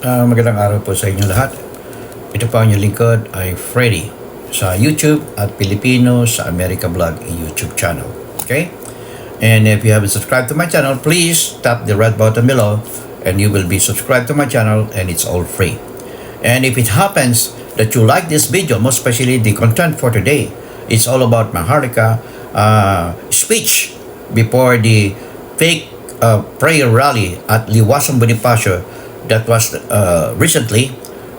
Ah, magandang araw po sa inyo lahat. Ito po ang inyong lingkod ay Freddy sa YouTube at Filipino sa America Vlog YouTube channel. Okay? And if you haven't subscribed to my channel, please tap the red button below and you will be subscribed to my channel and it's all free. And if it happens that you like this video, most especially the content for today, it's all about Maharlika uh, speech before the fake uh, prayer rally at Liwasang Bonifacio that was uh, recently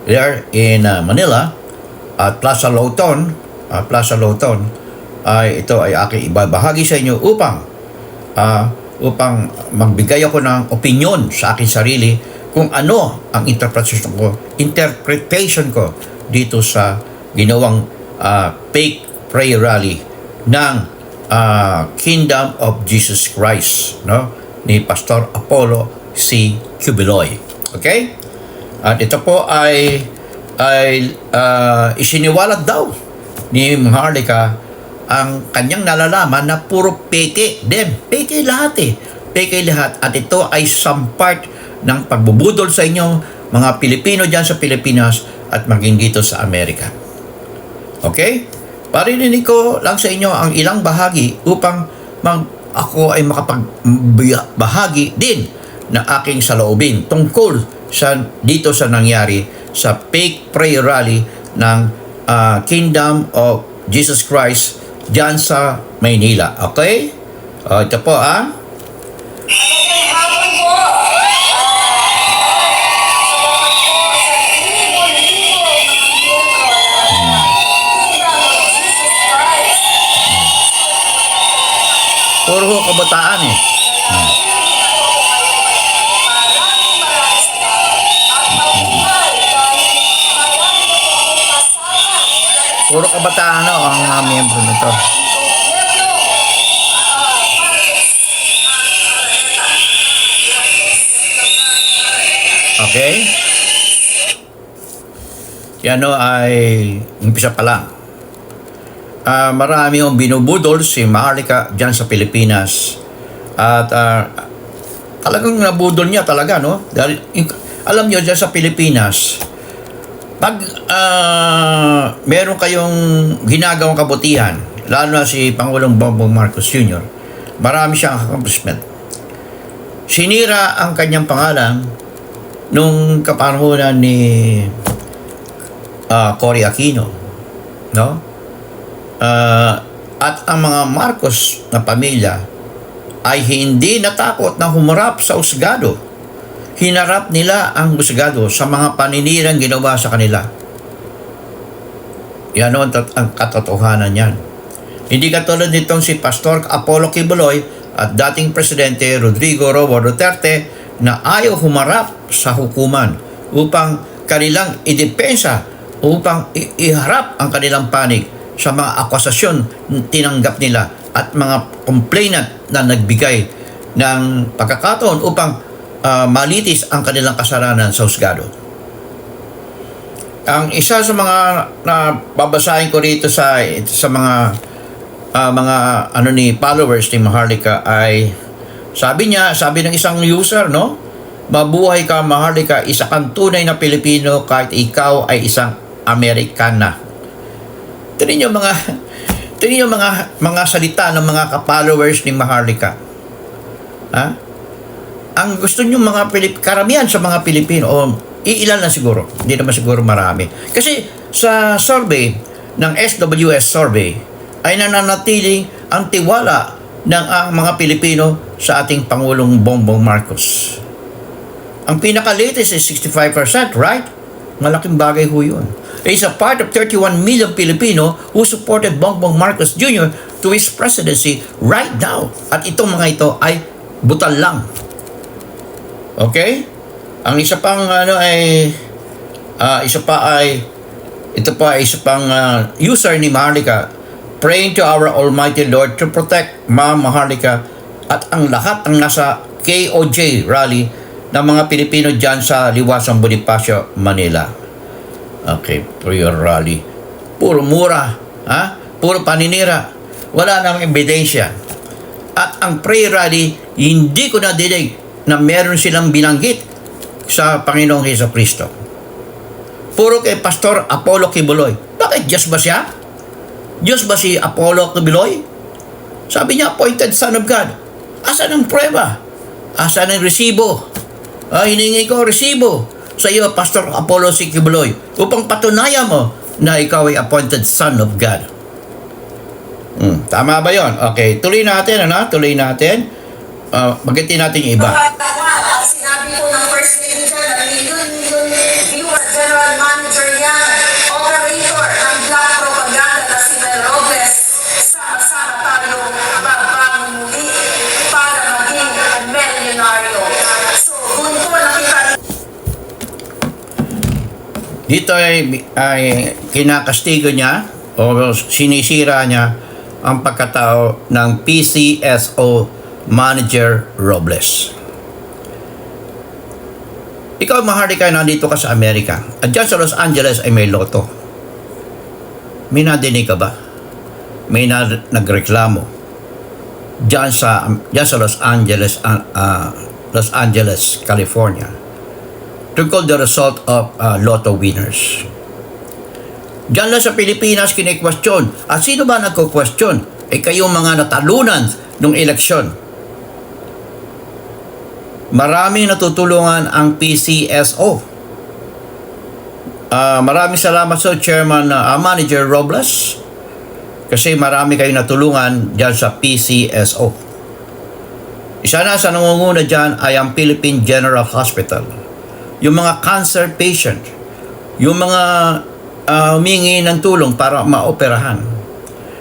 there in uh, Manila at Plaza Lawton, uh, Plaza Lawton, ay ito ay aking ibabahagi sa inyo upang ah, upang magbigay ako ng opinion sa aking sarili kung ano ang interpretation ko, interpretation ko dito sa ginawang ah, fake prayer rally ng ah, Kingdom of Jesus Christ no ni Pastor Apollo C. Cubiloy. Okay? At ito po ay ay ah, isiniwalat daw ni Maharlika ang kanyang nalalaman na puro peke din. Peke lahat eh. Peke lahat. At ito ay some part ng pagbubudol sa inyo mga Pilipino dyan sa Pilipinas at maging dito sa Amerika. Okay? Parinig ko lang sa inyo ang ilang bahagi upang mag, ako ay makapagbahagi din ng aking saloobin tungkol sa dito sa nangyari sa fake prayer rally ng ah, Kingdom of Jesus Christ dyan sa Maynila. Okay? O, ito po ah. Puro kabataan eh. Puro kabataan ho ang mga miyembro nito. Okay? Yan ho ay umpisa pa lang. Ah, marami yung binubudol si Maharlika dyan sa Pilipinas. At ah, talagang nabudol niya talaga, no? Dahil, alam niyo dyan sa Pilipinas, pag ah, meron kayong ginagawang kabutihan, lalo na si Pangulong Bongbong Marcos Jr., marami siyang accomplishment. Sinira ang kanyang pangalan nung kapanahonan ni ah, Cory Aquino, no? Ah, at ang mga Marcos na pamilya ay hindi natakot na humarap sa usgado. Hinarap nila ang usgado sa mga paninirang ginawa sa kanila. Yan ang, ang katotohanan yan. Hindi katulad nitong si Pastor Apollo Kibuloy at dating Presidente Rodrigo Roa Duterte na ayaw humarap sa hukuman upang kanilang idepensa upang iharap ang kanilang panig sa mga akusasyon na tinanggap nila at mga complainant na nagbigay ng pagkakataon upang ah, malitis ang kanilang kasalanan sa husgado. Ang isa sa mga na babasahin ko rito sa sa mga ah, mga ano ni followers ni Maharlika ay sabi niya, sabi ng isang user, no? Mabuhay ka Maharlika, isa kang tunay na Pilipino kahit ikaw ay isang Amerikana. Tingnan niyo mga tingnan niyo mga mga salita ng mga ka-followers ni Maharlika. Ha? Ang gusto niyo mga Pilip karamihan sa mga Pilipino o iilan na siguro, hindi naman siguro marami. Kasi sa survey ng SWS survey ay nananatili ang tiwala ng ang mga Pilipino sa ating Pangulong Bongbong Marcos. Ang pinaka-latest is 65%, right? Malaking bagay ho yun. Is a part of 31 million Filipino who supported Bongbong Marcos Jr. to his presidency right now. At itong mga ito ay butal lang. Okay? Ang isa pang ano ay ah, isa pa ay ito pa isa pang ah, user ni Maharlika praying to our Almighty Lord to protect Ma'am Maharlika at ang lahat ang nasa KOJ rally ng mga Pilipino dyan sa Liwasang Bonifacio, Manila. Okay, prayer rally. Puro mura, ha? Puro paninira. Wala namang ebidensya. At ang prayer rally, hindi ko nadinig na meron silang binanggit sa Panginoong Heso Kristo. Puro kay Pastor Apollo Kibuloy. Bakit? Diyos ba siya? Diyos ba si Apollo Kibuloy? Sabi niya, appointed son of God. Asan ang prueba? Asan ang resibo? Ah, hiningi ko resibo sa iyo, Pastor Apollo C. Kibuloy, upang patunayan mo na ikaw ay appointed son of God. Hmm, tama ba yon? Okay, tuloy natin, ano? Tuloy natin. Uh, bagitin natin yung iba. Ang sinabi ko ng First Lady dyan, yun, yun, yun, General Manager yan, operator ng black propaganda na si Mel Robles. Sama-sama tayo babangon muli para maging milyonaryo. So, doon ko nakita Dito ay, ay kinakastigo niya o sinisira niya ang pagkatao ng PCSO Manager Robles. Ikaw, Maharlika, nandito ka sa Amerika. At dyan sa Los Angeles ay may loto. May nadinig ka ba? May na, nagreklamo. Dyan sa, dyan sa Los Angeles, ah, ah, Los Angeles, California tungkol the result of uh, lotto winners. Diyan lang sa Pilipinas kine-question. At sino ba nagko-question? Eh kayong mga natalunan ng eleksyon. Maraming natutulungan ang PCSO. Ah, maraming salamat sa Chairman uh, Manager Robles kasi marami kayong natulungan diyan sa PCSO. Isa na sa nangunguna dyan ay ang Philippine General Hospital yung mga cancer patient, yung mga uh, humingi ng tulong para maoperahan.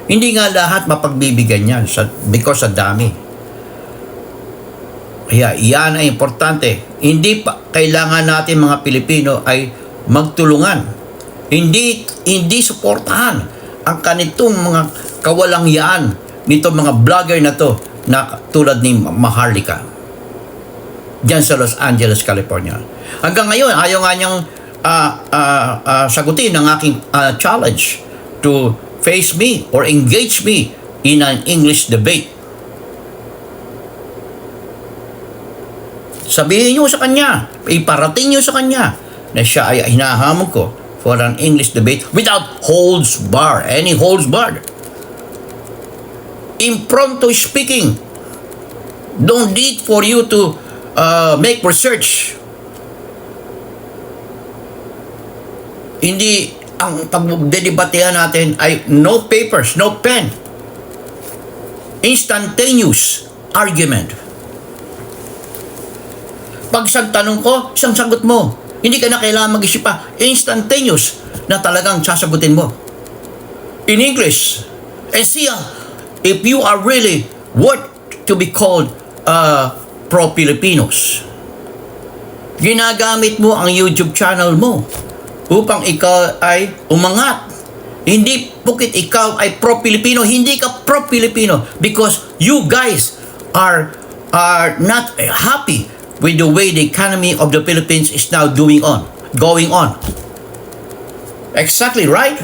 Hindi nga lahat mapagbibigyan yan sa, because sa dami. Kaya yan ay importante. Hindi pa kailangan natin mga Pilipino ay magtulungan. Hindi hindi suportahan ang kanitong mga kawalangyaan nito mga vlogger na to na tulad ni Maharlika dyan sa Los Angeles, California. Hanggang ngayon, ayaw nga niyang uh, uh, uh, sagutin ang aking uh, challenge to face me or engage me in an English debate. Sabihin niyo sa kanya, iparating niyo sa kanya na siya ay hinahamon ko for an English debate without holds bar, any holds barred. Impromptu speaking. Don't need for you to uh, make research. Hindi ang pagdedebatehan natin ay no papers, no pen. Instantaneous argument. Isang tanong ko, isang sagot mo. Hindi ka na kailangan mag-isip pa. Instantaneous na talagang sasagutin mo. In English. Uh, if you are really worth to be called uh, pro-Filipinos. Ginagamit mo ang YouTube channel mo upang ikaw ay umangat. Hindi pukit ikaw ay pro-Filipino, hindi ka pro-Filipino because you guys are are not happy with the way the economy of the Philippines is now doing on, going on. Exactly right.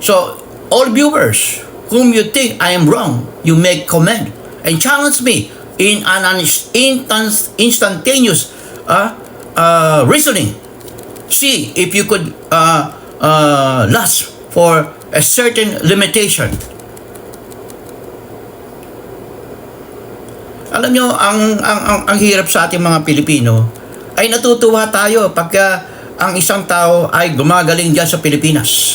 So, all viewers, whom you think I am wrong, you make comment and challenge me in an instant, instantaneous uh, uh, reasoning. See if you could uh, uh, last for a certain limitation. Alam nyo, ang, ang, ang, ang hirap sa ating mga Pilipino ay natutuwa tayo pagka ang isang tao ay gumagaling dyan sa Pilipinas.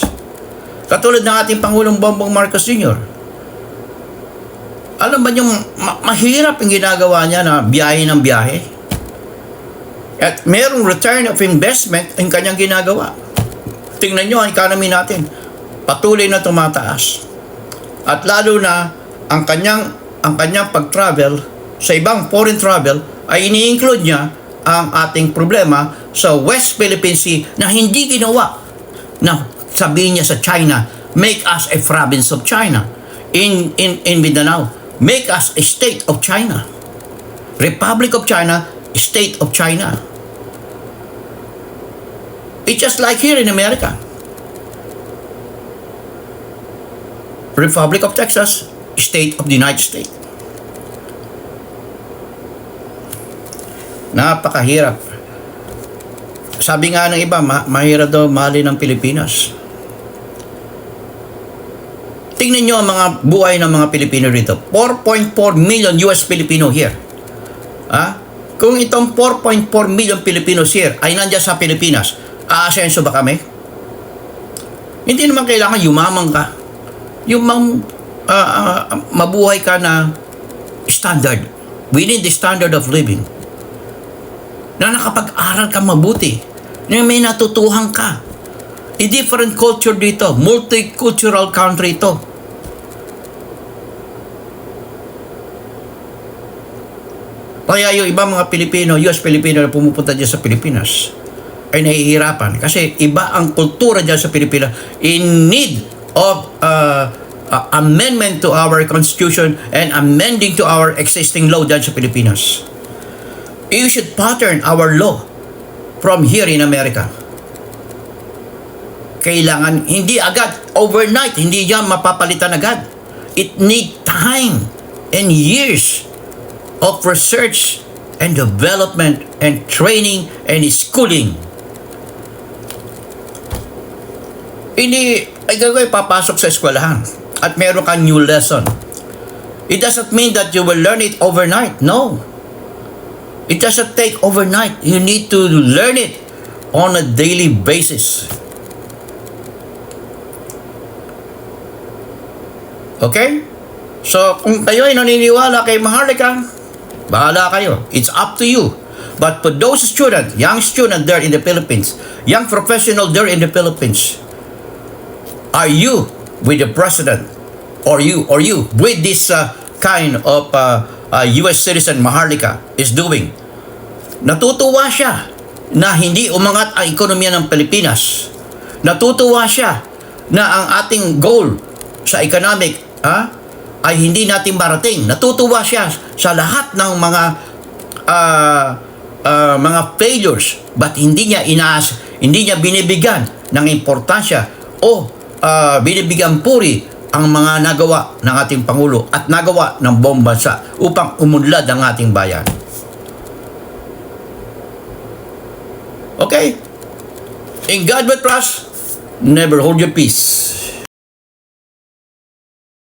Katulad ng ating Pangulong Bongbong Marcos Jr. Alam ba yung ma- mahirap yung ginagawa niya na biyahe ng biyahe? At merong return of investment ang kanyang ginagawa. Tingnan nyo ang economy natin. Patuloy na tumataas. At lalo na ang kanyang ang kanyang pag-travel sa ibang foreign travel ay ini-include niya ang ating problema sa West Philippine Sea na hindi ginawa na sabihin niya sa China, make us a province of China. In, in, in Mindanao, make us a state of China. Republic of China, state of China. It's just like here in America. Republic of Texas, state of the United States. Napakahirap. Sabi nga ng iba, ma- mahirap daw mahalin ng Pilipinas. Tingnan nyo ang mga buhay ng mga Pilipino rito. 4.4 million US Filipino here. Ha? Kung itong 4.4 million Filipinos here ay nandiyan sa Pilipinas, aasenso ba kami? Hindi naman kailangan yumaman ka. Yung mang, ah, ah, mabuhay ka na standard. Need the standard of living. Na nakapag-aral ka mabuti. Na may natutuhan ka. A different culture dito. Multicultural country ito. Kaya yung ibang mga Pilipino, US Pilipino na pumupunta dyan sa Pilipinas ay nahihirapan kasi iba ang kultura dyan sa Pilipinas in need of uh, uh, amendment to our constitution and amending to our existing law dyan sa Pilipinas. You should pattern our law from here in America. Kailangan hindi agad, overnight, hindi yan mapapalitan agad. It need time and years of research and development and training and schooling. Hindi, ay gagawin papasok sa eskwelahan at meron kang new lesson. It doesn't mean that you will learn it overnight. No. It doesn't take overnight. You need to learn it on a daily basis. Okay? So, kung kayo ay naniniwala kay Maharlika, bahala kayo. It's up to you. But for those students, young student there in the Philippines, young professional there in the Philippines, are you with the president or you or you with this uh, kind of uh, uh, US citizen Maharlika is doing? Natutuwa siya na hindi umangat ang ekonomiya ng Pilipinas. Natutuwa siya na ang ating goal sa economic ha, ay hindi natin marating. Natutuwa siya sa lahat ng mga ah, ah, mga failures but hindi niya inaas, hindi niya binibigyan ng importansya o ah, binibigyan puri ang mga nagawa ng ating Pangulo at nagawa ng buong bansa upang umunlad ang ating bayan. Okay? In God we trust, never hold your peace.